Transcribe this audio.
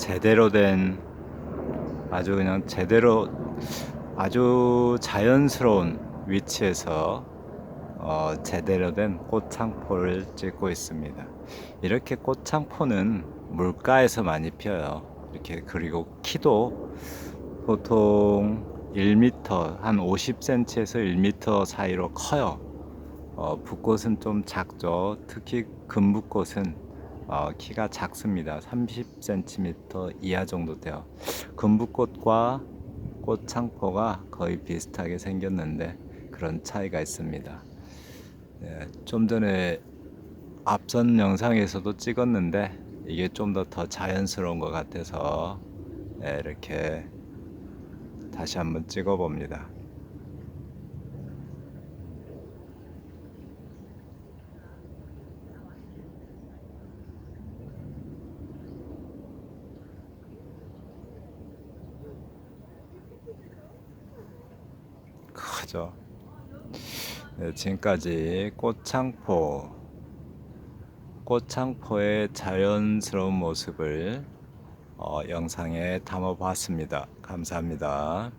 제대로 된 아주 그냥 제대로 아주 자연스러운 위치에서 어, 제대로 된 꽃창포를 찍고 있습니다. 이렇게 꽃창포는 물가에서 많이 피어요. 이렇게 그리고 키도 보통 1m 한 50cm에서 1m 사이로 커요. 어, 붓꽃은 좀 작죠. 특히 금붓꽃은 어, 키가 작습니다. 30cm 이하 정도 돼요. 금붓꽃과 꽃창포가 거의 비슷하게 생겼는데 그런 차이가 있습니다. 네, 좀 전에 앞선 영상에서도 찍었는데 이게 좀 더 더 자연스러운 것 같아서 네, 이렇게 다시 한번 찍어 봅니다. 크죠. 네, 지금까지 꽃창포, 꽃창포의 자연스러운 모습을 어, 영상에 담아봤습니다. 감사합니다.